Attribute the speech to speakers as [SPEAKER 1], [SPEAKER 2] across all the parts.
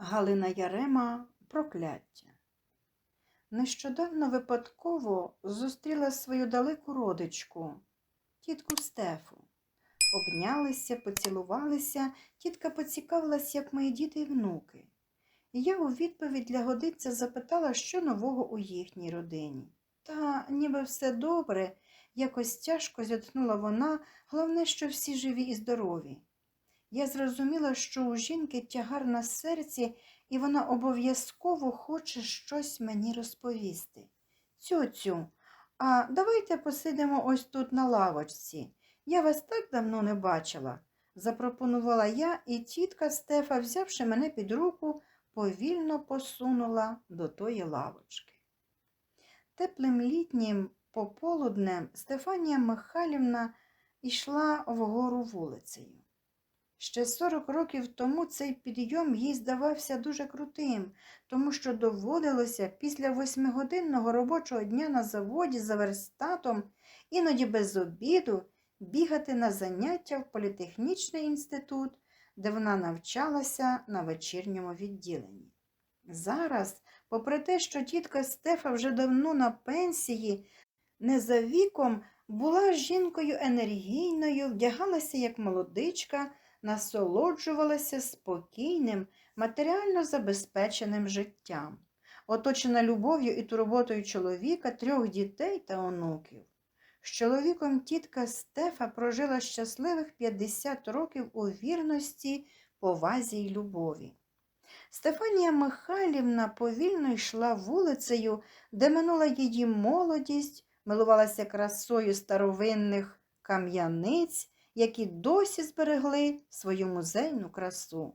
[SPEAKER 1] Галина Ярема Прокляття. Нещодавно випадково зустріла свою далеку родичку, тітку Стефу. Обнялися, поцілувалися, тітка поцікавилась, як мої діти і внуки. Я у відповідь для годиця запитала, що нового у їхній родині. Та ніби все добре, якось тяжко зітхнула вона, головне, що всі живі і здорові. Я зрозуміла, що у жінки тягар на серці, і вона обов'язково хоче щось мені розповісти. Цю-цю, а давайте посидимо ось тут на лавочці. Я вас так давно не бачила, запропонувала я, і тітка Стефа, взявши мене під руку, повільно посунула до тої лавочки. Теплим літнім пополуднем Стефанія Михайлівна йшла вгору вулицею. Ще 40 років тому цей підйом їй здавався дуже крутим, тому що доводилося після восьмигодинного робочого дня на заводі за верстатом, іноді без обіду, бігати на заняття в політехнічний інститут, де вона навчалася на вечірньому відділенні. Зараз, попри те, що тітка Стефа вже давно на пенсії, не за віком була жінкою енергійною, вдягалася як молодичка, насолоджувалася спокійним, матеріально забезпеченим життям, оточена любов'ю і турботою чоловіка, трьох дітей та онуків. З чоловіком тітка Стефа прожила щасливих 50 років у вірності, повазі й любові. Стефанія Михайлівна повільно йшла вулицею, де минула її молодість, милувалася красою старовинних кам'яниць, які досі зберегли свою музейну красу.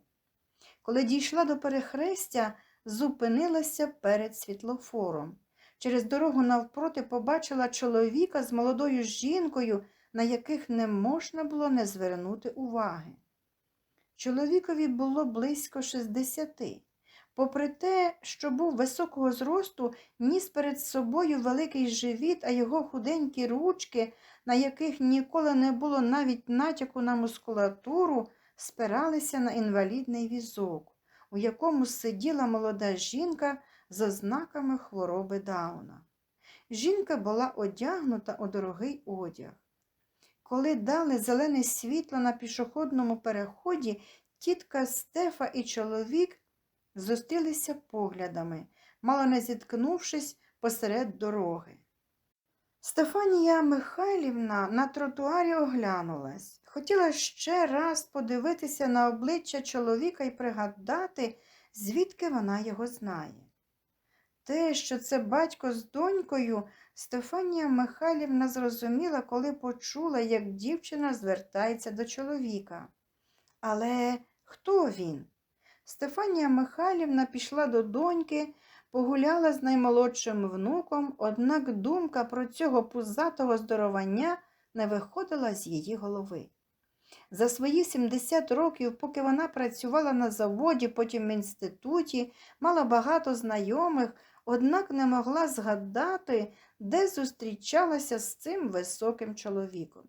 [SPEAKER 1] Коли дійшла до перехрестя, зупинилася перед світлофором. Через дорогу навпроти побачила чоловіка з молодою жінкою, на яких не можна було не звернути уваги. Чоловікові було близько 60. Попри те, що був високого зросту, ніс перед собою великий живіт, а його худенькі ручки, на яких ніколи не було навіть натяку на мускулатуру, спиралися на інвалідний візок, у якому сиділа молода жінка з ознаками хвороби Дауна. Жінка була одягнута у дорогий одяг. Коли дали зелене світло на пішохідному переході, тітка Стефа і чоловік зустрілися поглядами, мало не зіткнувшись посеред дороги. Стефанія Михайлівна на тротуарі оглянулась. Хотіла ще раз подивитися на обличчя чоловіка і пригадати, звідки вона його знає. Те, що це батько з донькою, Стефанія Михайлівна зрозуміла, коли почула, як дівчина звертається до чоловіка. Але хто він? Стефанія Михайлівна пішла до доньки, погуляла з наймолодшим внуком, однак думка про цього пузатого здоровання не виходила з її голови. За свої 70 років, поки вона працювала на заводі, потім в інституті, мала багато знайомих, однак не могла згадати, де зустрічалася з цим високим чоловіком.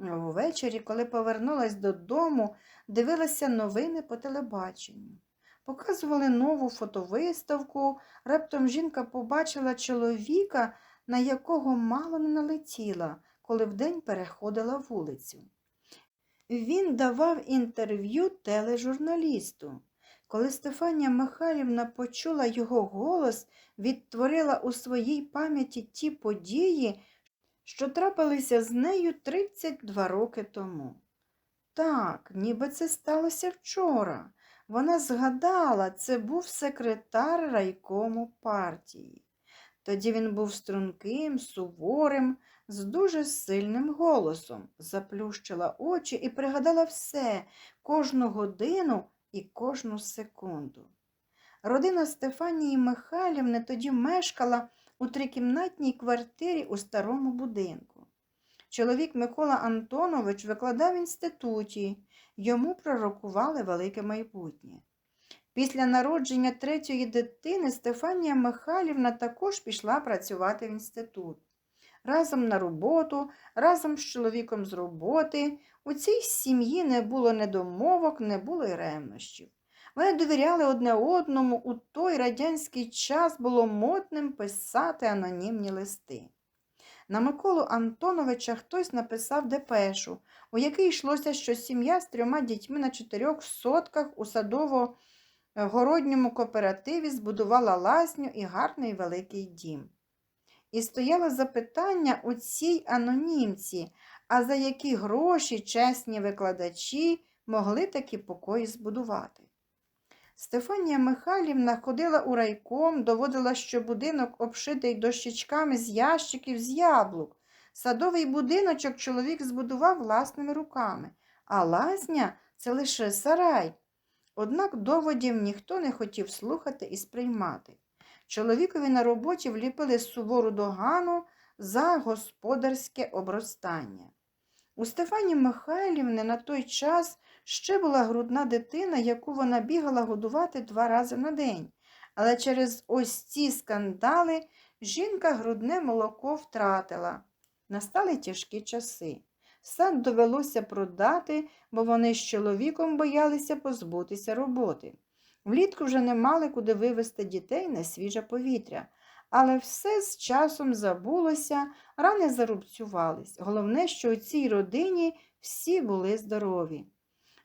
[SPEAKER 1] Ввечері, коли повернулась додому, дивилася новини по телебаченню. Показували нову фотовиставку. Раптом жінка побачила чоловіка, на якого мало не налетіла, коли вдень переходила вулицю. Він давав інтерв'ю тележурналісту. Коли Стефанія Михайлівна почула його голос, відтворила у своїй пам'яті ті події, що трапилися з нею 32 роки тому. Так, ніби це сталося вчора. Вона згадала, це був секретар райкому партії. Тоді він був струнким, суворим, з дуже сильним голосом, заплющила очі і пригадала все, кожну годину і кожну секунду. Родина Стефанії Михайлівни тоді мешкала у трикімнатній квартирі у старому будинку. Чоловік Микола Антонович викладав в інституті, йому пророкували велике майбутнє. Після народження третьої дитини Стефанія Михайлівна також пішла працювати в інститут. Разом на роботу, разом з чоловіком з роботи. У цій сім'ї не було недомовок, не було й ревнощів. Вони довіряли одне одному. У той радянський час було модним писати анонімні листи. На Миколу Антоновича хтось написав депешу, у якій йшлося, що сім'я з трьома дітьми на чотирьох сотках у садово-городньому кооперативі збудувала лазню і гарний великий дім. І стояло запитання у цій анонімці, а за які гроші чесні викладачі могли такі покої збудувати. Стефанія Михайлівна ходила у райком, доводила, що будинок обшитий дощечками з ящиків з яблук. Садовий будиночок чоловік збудував власними руками, а лазня це лише сарай. Однак доводів ніхто не хотів слухати і сприймати. Чоловікові на роботі вліпили сувору догану за господарське обростання. У Стефані Михайлівни на той час ще була грудна дитина, яку вона бігала годувати два рази на день. Але через ось ці скандали жінка грудне молоко втратила. Настали тяжкі часи. Сад довелося продати, бо вони з чоловіком боялися позбутися роботи. Влітку вже не мали куди вивезти дітей на свіже повітря. Але все з часом забулося, рани зарубцювались. Головне, що у цій родині всі були здорові.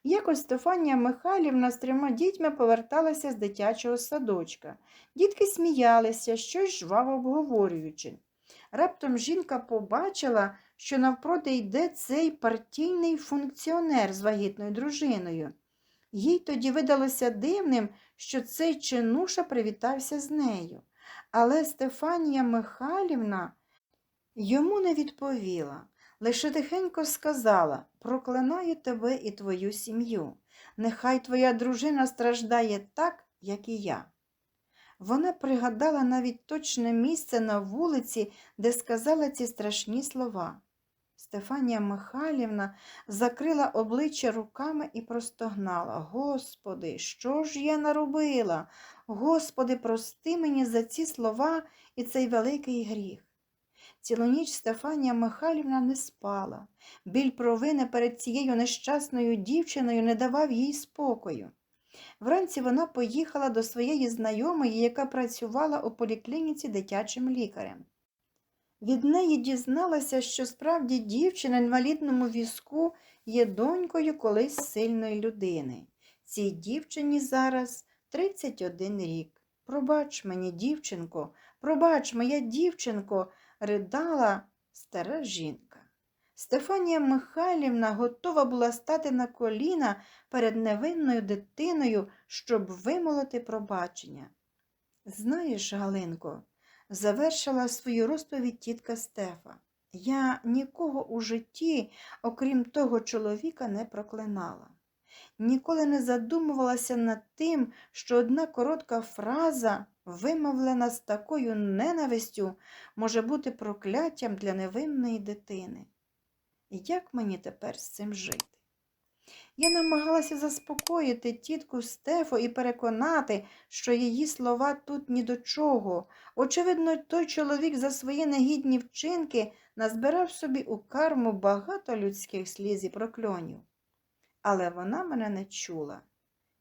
[SPEAKER 1] Якось Стефанія Михайлівна з трьома дітьми поверталася з дитячого садочка. Дітки сміялися, щось жваво обговорюючи. Раптом жінка побачила, що навпроти йде цей партійний функціонер з вагітною дружиною. Їй тоді видалося дивним, що цей чинуша привітався з нею. Але Стефанія Михайлівна йому не відповіла, лише тихенько сказала проклинаю тебе і твою сім'ю. Нехай твоя дружина страждає так, як і я. Вона пригадала навіть точне місце на вулиці, де сказала ці страшні слова. Стефанія Михайлівна закрила обличчя руками і простогнала. Господи, що ж я наробила? Господи, прости мені за ці слова і цей великий гріх. Цілу ніч Стефанія Михайлівна не спала. Біль провини перед цією нещасною дівчиною не давав їй спокою. Вранці вона поїхала до своєї знайомої, яка працювала у поліклініці дитячим лікарем. Від неї дізналася, що справді дівчина інвалідному візку є донькою колись сильної людини. Цій дівчині зараз 31 рік. Пробач мені, дівчинко, пробач, моя дівчинко, ридала стара жінка. Стефанія Михайлівна готова була стати на коліна перед невинною дитиною, щоб вимолити пробачення. Знаєш, Галинко, завершила свою розповідь тітка Стефа. Я нікого у житті, окрім того чоловіка, не проклинала. Ніколи не задумувалася над тим, що одна коротка фраза, вимовлена з такою ненавистю, може бути прокляттям для невинної дитини. Як мені тепер з цим жити? Я намагалася заспокоїти тітку Стефу і переконати, що її слова тут ні до чого. Очевидно, той чоловік за свої негідні вчинки назбирав собі у карму багато людських сліз і прокльонів. Але вона мене не чула.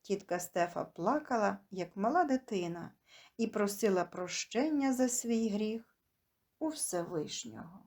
[SPEAKER 1] Тітка Стефа плакала, як мала дитина, і просила прощення за свій гріх у Всевишнього.